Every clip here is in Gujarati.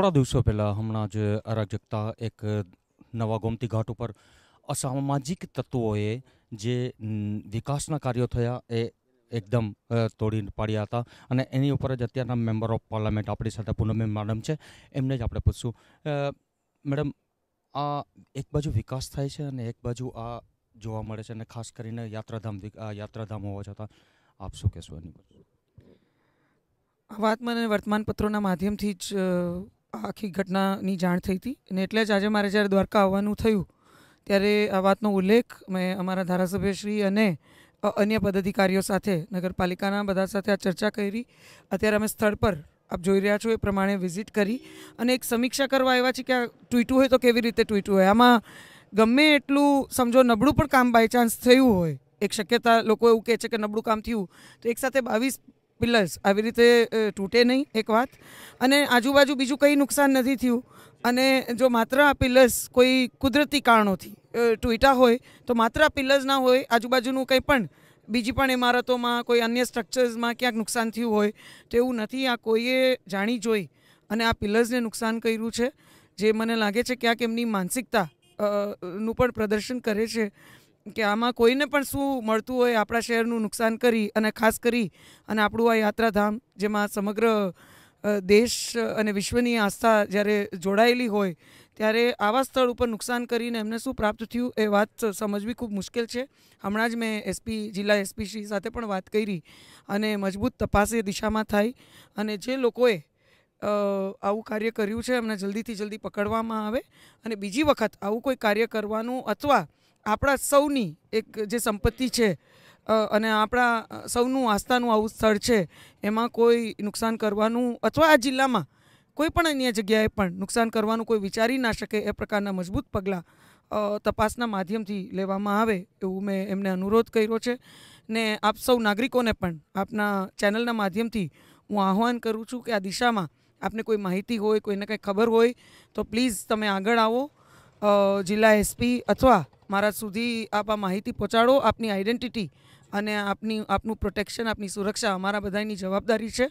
થોડા દિવસો પહેલાં હમણાં જ અરાજકતા એક નવા ગોમતી ઘાટ ઉપર અસામાજિક તત્વોએ જે વિકાસના કાર્યો થયા એ એકદમ તોડી પાડ્યા હતા. અને એની ઉપર જ અત્યારના મેમ્બર ઓફ પાર્લામેન્ટ આપણી સાથે પૂનમબેન મેડમ છે. એમને જ આપણે પૂછશું મેડમ, આ એક બાજુ વિકાસ થાય છે અને એક બાજુ આ જોવા મળે છે અને ખાસ કરીને યાત્રાધામ યાત્રાધામ હોવા છતાં આપ શું કહેશો એની વાત મને વર્તમાનપત્રોના માધ્યમથી જ આખી ઘટનાની જાણ થઈ હતી અને એટલે જ આજે મારે જ્યારે દ્વારકા આવવાનું થયું, ત્યારે આ વાતનો ઉલ્લેખ મેં અમારા ધારાસભ્યશ્રી અને અન્ય પદાધિકારીઓ સાથે, નગરપાલિકાના બધા સાથે આ ચર્ચા કરી. અત્યારે અમે સ્થળ પર આપ જોઈ રહ્યા છો એ પ્રમાણે વિઝિટ કરી અને એક સમીક્ષા કરવા આવ્યા છે કે આ ટ્વીટું હોય તો કેવી રીતે ટ્વીટું હોય. આમાં ગમે એટલું સમજો નબળું પણ કામ બાય ચાન્સ થયું હોય, એક શક્યતા લોકો એવું કહે છે કે નબળું કામ થયું, તો એકસાથે બાવીસ પિલર્સ આવી રીતે તૂટે નહીં એક વાત. અને આજુબાજુ બીજું કંઈ નુકસાન નથી થયું. અને જો માત્ર આ પિલર્સ કોઈ કુદરતી કારણોથી તૂટ્યા હોય, તો માત્ર આ પિલર્સ ના હોય, આજુબાજુનું કંઈ પણ, બીજી પણ ઇમારતોમાં કોઈ અન્ય સ્ટ્રક્ચર્સમાં ક્યાંક નુકસાન થયું હોય, તો એવું નથી. આ કોઈએ જાણી જોઈ અને આ પિલર્સને નુકસાન કર્યું છે. જે મને લાગે છે ક્યાંક એમની માનસિકતા નું પણ પ્રદર્શન કરે છે. કે આમાં કોઈને પણ શું મળતું હોય આપણા શહેરનું નુકસાન કરી અને ખાસ કરી અને આપણું આ યાત્રાધામ, જેમાં સમગ્ર દેશ અને વિશ્વની આસ્થા જ્યારે જોડાયેલી હોય, ત્યારે આવા સ્થળ ઉપર નુકસાન કરીને એમને શું પ્રાપ્ત થયું એ વાત સમજવી ખૂબ મુશ્કેલ છે. હમણાં જ મેં એસપી, જિલ્લા એસપી શ્રી સાથે પણ વાત કરી અને મજબૂત તપાસ એ દિશામાં થાય અને જે લોકોએ આવું કાર્ય કર્યું છે એમને જલ્દીથી જલ્દી પકડવામાં આવે અને બીજી વખત આવું કોઈ કાર્ય કરવાનું અથવા આપણા સૌની એક જે સંપત્તિ છે અને આપણા સૌનું આસ્થાનું આવું સ્થળ છે, એમાં કોઈ નુકસાન કરવાનું અથવા આ જિલ્લામાં કોઈ પણ અન્ય જગ્યાએ પણ નુકસાન કરવાનું કોઈ વિચારી ના શકે એ પ્રકારના મજબૂત પગલાં તપાસના માધ્યમથી લેવામાં આવે એવું મેં એમને અનુરોધ કર્યો છે. ને આપ સૌ નાગરિકોને પણ આપના ચેનલના માધ્યમથી હું આહ્વાન કરું છું કે આ દિશામાં આપને કોઈ માહિતી હોય, કોઈને કંઈ ખબર હોય, તો પ્લીઝ તમે આગળ આવો જિલ્લા એસપી અથવા મારા સુધી આપ આ માહિતી પહોંચાડો. આપની આઈડેન્ટિટી અને આપની, આપનું પ્રોટેક્શન આપની સુરક્ષા અમારા બધાની જવાબદારી છે.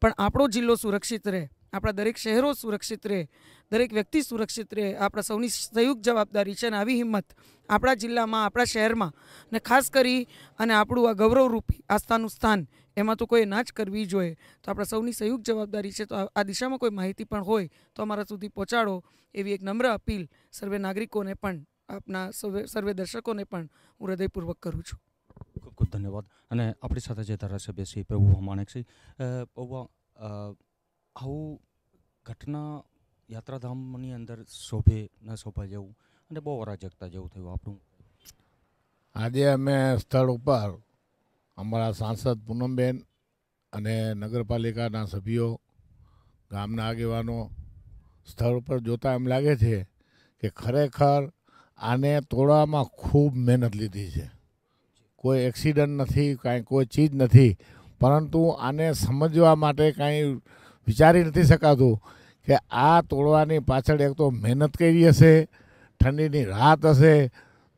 પણ આપણો જિલ્લો સુરક્ષિત રહે, આપણા દરેક શહેરો સુરક્ષિત રહે, દરેક વ્યક્તિ સુરક્ષિત રહે, આપણા સૌની સંયુક્ત જવાબદારી છે અને આવી હિંમત આપણા જિલ્લામાં, આપણા શહેરમાં ને ખાસ કરી અને આપણું આ ગૌરવરૂપી આસ્થાનું સ્થાન એમાં તો કોઈ ના જ કરવી જોઈએ. તો આપણા સૌની સંયુક્ત જવાબદારી છે. તો આ- દિશામાં કોઈ માહિતી પણ હોય તો અમારા સુધી પહોંચાડો એવી એક નમ્ર અપીલ સર્વે નાગરિકોને પણ આપના સર્વે સર્વે દર્શકોને પણ હું હૃદયપૂર્વક કરું છું. ખૂબ ખૂબ ધન્યવાદ. અને આપણી સાથે જે ધારાસભ્ય શ્રી પ્રભુ માણેકસિંહ પૌવા આવું ઘટના યાત્રાધામની અંદર શોભે ન શોભા જેવું અને બહુ અરાજકતા જેવું થયું આપણું. આજે અમે સ્થળ ઉપર અમારા સાંસદ પૂનમબેન અને નગરપાલિકાના સભ્યો ગામના આગેવાનો સ્થળ ઉપર જોતા એમ લાગે છે કે ખરેખર આને તોડવામાં ખૂબ મહેનત લીધી છે. કોઈ એક્સિડન્ટ નથી, કાંઈ કોઈ ચીજ નથી, પરંતુ આને સમજવા માટે કાંઈ વિચારી નથી શકાતું કે આ તોડવાની પાછળ એક તો મહેનત કરી હશે, ઠંડીની રાત હશે,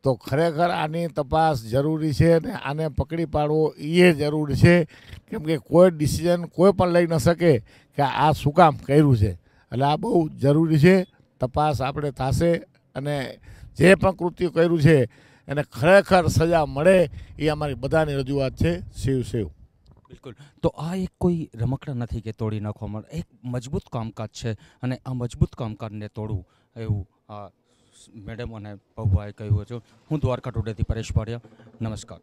તો ખરેખર આની તપાસ જરૂરી છે અને આને પકડી પાડવો એ જરૂરી છે. કેમ કે કોઈ ડિસિઝન કોઈ પણ લઈ ન શકે કે આ શું કામ કર્યું છે. એટલે આ બહુ જરૂરી છે. તપાસ આપણે થશે અને જે પણ કૃત્ય કર્યું છે, એને ખરેખર સજા મળે એ અમારી બધાની રજૂઆત છે. શિવ શિવ બિલકુલ. તો આ એક કોઈ રમકડા નથી કે તોડી નાખવામાં એક મજબૂત કામકાજ છે અને આ મજબૂત કામકાજને તોડવું એવું આ મેડમ અને પૌવાએ કહ્યું હતું. હું દ્વારકા ટુડેથી પરેશ પાડ્યા નમસ્કાર.